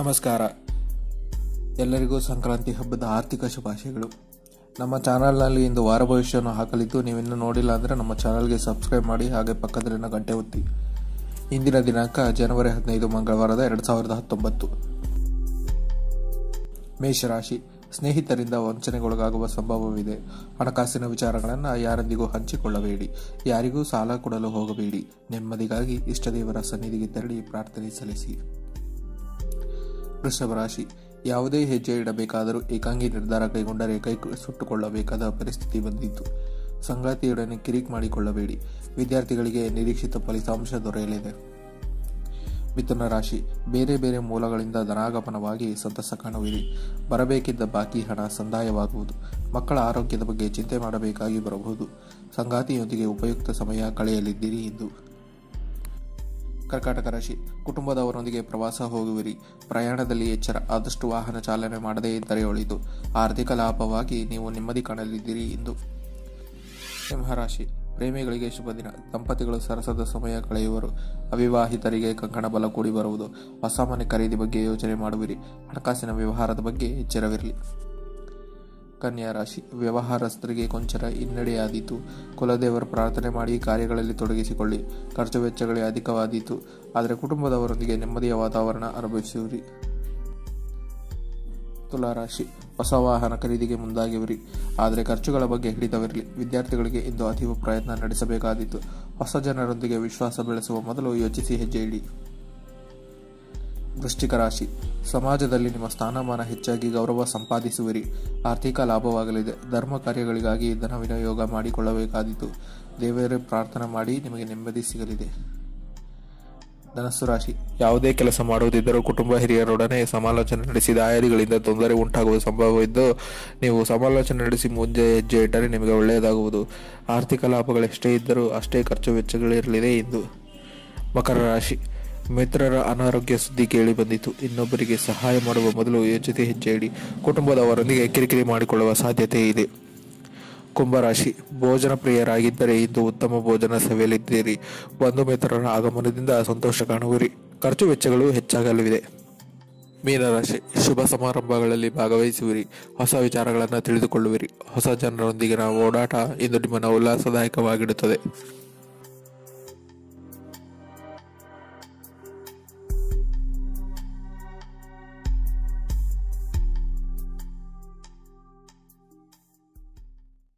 ನಮಸ್ಕಾರ. ಎಲ್ಲರಿಗೂ ಸಂಕ್ರಾಂತಿ ಹಬ್ಬದ ಆರ್ಥಿಕ ಶುಭಾಶಯಗಳು. ನಮ್ಮ ಚಾನಲ್ನಲ್ಲಿ ಇಂದು ವಾರ ಭವಿಷ್ಯವನ್ನು ಹಾಕಲಿದ್ದು, ನೀವಿನ್ನೂ ನೋಡಿಲ್ಲ ಅಂದರೆ ನಮ್ಮ ಚಾನಲ್ಗೆ ಸಬ್ಸ್ಕ್ರೈಬ್ ಮಾಡಿ, ಹಾಗೆ ಪಕ್ಕದಲ್ಲಿನ ಗಂಟೆ ಒತ್ತಿ. ಇಂದಿನ ದಿನಾಂಕ ಜನವರಿ ಹದಿನೈದು, ಮಂಗಳವಾರದ ಎರಡು ಸಾವಿರದ ಹತ್ತೊಂಬತ್ತು. ಮೇಷರಾಶಿ, ಸ್ನೇಹಿತರಿಂದ ವಂಚನೆಗೊಳಗಾಗುವ ಸಂಭವವಿದೆ. ಹಣಕಾಸಿನ ವಿಚಾರಗಳನ್ನು ಯಾರೊಂದಿಗೂ ಹಂಚಿಕೊಳ್ಳಬೇಡಿ. ಯಾರಿಗೂ ಸಾಲ ಕೊಡಲು ಹೋಗಬೇಡಿ. ನೆಮ್ಮದಿಗಾಗಿ ಇಷ್ಟದೇವರ ಸನ್ನಿಧಿಗೆ ತೆರಳಿ ಪ್ರಾರ್ಥನೆ ಸಲ್ಲಿಸಿ. ವೃಷಭ ರಾಶಿ. ಯಾವುದೇ ಹೆಜ್ಜೆ ಇಡಬೇಕಾದರೂ ಏಕಾಂಗಿ ನಿರ್ಧಾರ ಕೈಗೊಂಡರೆ ಕೈ ಸುಟ್ಟುಕೊಳ್ಳಬೇಕಾದ ಪರಿಸ್ಥಿತಿ ಬಂದಿತ್ತು. ಸಂಗಾತಿಯೊಡನೆ ಕಿರಿಕ್ ಮಾಡಿಕೊಳ್ಳಬೇಡಿ. ವಿದ್ಯಾರ್ಥಿಗಳಿಗೆ ನಿರೀಕ್ಷಿತ ಫಲಿತಾಂಶ ದೊರೆಯಲಿದೆ. ಮಿಥುನ ರಾಶಿ. ಬೇರೆ ಬೇರೆ ಮೂಲಗಳಿಂದ ಧನಾಗಮನವಾಗಿ ಸಂತಸ ಕಾಣುವಿರಿ. ಬರಬೇಕಿದ್ದ ಬಾಕಿ ಹಣ ಸಂದಾಯವಾಗುವುದು. ಮಕ್ಕಳ ಆರೋಗ್ಯದ ಬಗ್ಗೆ ಚಿಂತೆ ಮಾಡಬೇಕಾಗಿ ಬರಬಹುದು. ಸಂಗಾತಿಯೊಂದಿಗೆ ಉಪಯುಕ್ತ ಸಮಯ ಕಳೆಯಲಿದ್ದೀರಿ ಎಂದು ಕರ್ಕಾಟಕ ರಾಶಿ ಕುಟುಂಬದವರೊಂದಿಗೆ ಪ್ರವಾಸ ಹೋಗುವಿರಿ. ಪ್ರಯಾಣದಲ್ಲಿ ಎಚ್ಚರ, ಆದಷ್ಟು ವಾಹನ ಚಾಲನೆ ಮಾಡದೇ ಇದ್ದರೆ ಒಳಿತು. ಆರ್ಥಿಕ ಲಾಭವಾಗಿ ನೀವು ನೆಮ್ಮದಿ ಕಾಣಲಿದ್ದೀರಿ ಎಂದು. ಸಿಂಹರಾಶಿ, ಪ್ರೇಮಿಗಳಿಗೆ ಶುಭ ದಿನ. ದಂಪತಿಗಳು ಸರಸದ ಸಮಯ ಕಳೆಯುವರು. ಅವಿವಾಹಿತರಿಗೆ ಕಂಕಣ ಬಲ ಕೂಡಿ ಬರುವುದು. ಹೊಸ ಮನೆ ಖರೀದಿ ಬಗ್ಗೆ ಯೋಚನೆ ಮಾಡುವಿರಿ. ಹಣಕಾಸಿನ ವ್ಯವಹಾರದ ಬಗ್ಗೆ ಎಚ್ಚರವಿರಲಿ. ಕನ್ಯಾ ರಾಶಿ ವ್ಯವಹಾರಸ್ಥರಿಗೆ ಕೊಂಚರ ಹಿನ್ನಡೆಯಾದೀತು. ಕುಲದೇವರು ಪ್ರಾರ್ಥನೆ ಮಾಡಿ ಕಾರ್ಯಗಳಲ್ಲಿ ತೊಡಗಿಸಿಕೊಳ್ಳಿ. ಖರ್ಚು ವೆಚ್ಚಗಳೇ ಅಧಿಕವಾದೀತು. ಆದರೆ ಕುಟುಂಬದವರೊಂದಿಗೆ ನೆಮ್ಮದಿಯ ವಾತಾವರಣ ಅನುಭವಿಸುವಿರಿ. ತುಲಾರಾಶಿ, ಹೊಸ ವಾಹನ ಖರೀದಿಗೆ ಮುಂದಾಗಿವಿರಿ. ಆದರೆ ಖರ್ಚುಗಳ ಬಗ್ಗೆ ಹಿಡಿತವಿರಲಿ. ವಿದ್ಯಾರ್ಥಿಗಳಿಗೆ ಇಂದು ಅತೀವ ಪ್ರಯತ್ನ ನಡೆಸಬೇಕಾದೀತು. ಹೊಸ ಜನರೊಂದಿಗೆ ವಿಶ್ವಾಸ ಬೆಳೆಸುವ ಮೊದಲು ಯೋಚಿಸಿ ಹೆಜ್ಜೆ ಇಡಿ. ವೃಶ್ಚಿಕ ರಾಶಿ. ಸಮಾಜದಲ್ಲಿ ನಿಮ್ಮ ಸ್ಥಾನಮಾನ ಹೆಚ್ಚಾಗಿ ಗೌರವ ಸಂಪಾದಿಸುವಿರಿ. ಆರ್ಥಿಕ ಲಾಭವಾಗಲಿದೆ. ಧರ್ಮ ಕಾರ್ಯಗಳಿಗಾಗಿ ಧನ ವಿನಿಯೋಗ ಮಾಡಿಕೊಳ್ಳಬೇಕಾದೀತು. ದೇವರ, ಪ್ರಾರ್ಥನೆ ಮಾಡಿ ನಿಮಗೆ ನೆಮ್ಮದಿ ಸಿಗಲಿದೆ. ಧನಸ್ಸು ರಾಶಿ. ಯಾವುದೇ ಕೆಲಸ ಮಾಡುವುದಿದ್ದರೂ ಕುಟುಂಬ ಹಿರಿಯರೊಡನೆ ಸಮಾಲೋಚನೆ ನಡೆಸಿದ ಆಯಾದಿಗಳಿಂದ ತೊಂದರೆ ಉಂಟಾಗುವ ಸಂಭವವಿದ್ದು ನೀವು ಸಮಾಲೋಚನೆ ನಡೆಸಿ ಮುಂಜೆ ಹೆಜ್ಜೆ ಇಟ್ಟರೆ ನಿಮಗೆ ಒಳ್ಳೆಯದಾಗುವುದು. ಆರ್ಥಿಕ ಲಾಭಗಳೆಷ್ಟೇ ಇದ್ದರೂ ಅಷ್ಟೇ ಖರ್ಚು ವೆಚ್ಚಗಳಿರಲಿದೆ ಎಂದು ಮಕರ ರಾಶಿ. ಮಿತ್ರರ ಅನಾರೋಗ್ಯ ಸುದ್ದಿ ಕೇಳಿ ಬಂದಿತು. ಇನ್ನೊಬ್ಬರಿಗೆ ಸಹಾಯ ಮಾಡುವ ಮೊದಲು ಯೋಚಿಸಿ ಹೆಜ್ಜೆ ಇಡಿ ಕುಟುಂಬದವರೊಂದಿಗೆ ಕಿರಿಕಿರಿ ಮಾಡಿಕೊಳ್ಳುವ ಸಾಧ್ಯತೆ ಇದೆ. ಕುಂಭರಾಶಿ, ಭೋಜನ ಪ್ರಿಯರಾಗಿದ್ದರೆ ಇಂದು ಉತ್ತಮ ಭೋಜನ ಸವಿಯಲಿದ್ದೀರಿ. ಬಂಧು ಮಿತ್ರರ ಆಗಮನದಿಂದ ಸಂತೋಷ ಕಾಣುವಿರಿ. ಖರ್ಚು ವೆಚ್ಚಗಳು ಹೆಚ್ಚಾಗಲಿವೆ. ಮೀನರಾಶಿ ಶುಭ ಸಮಾರಂಭಗಳಲ್ಲಿ ಭಾಗವಹಿಸುವಿರಿ. ಹೊಸ ವಿಚಾರಗಳನ್ನು ತಿಳಿದುಕೊಳ್ಳುವಿರಿ. ಹೊಸ ಜನರೊಂದಿಗಿನ ಓಡಾಟ ಇಂದು ನಿಮ್ಮನ್ನು ಉಲ್ಲಾಸದಾಯಕವಾಗಿಡುತ್ತದೆ.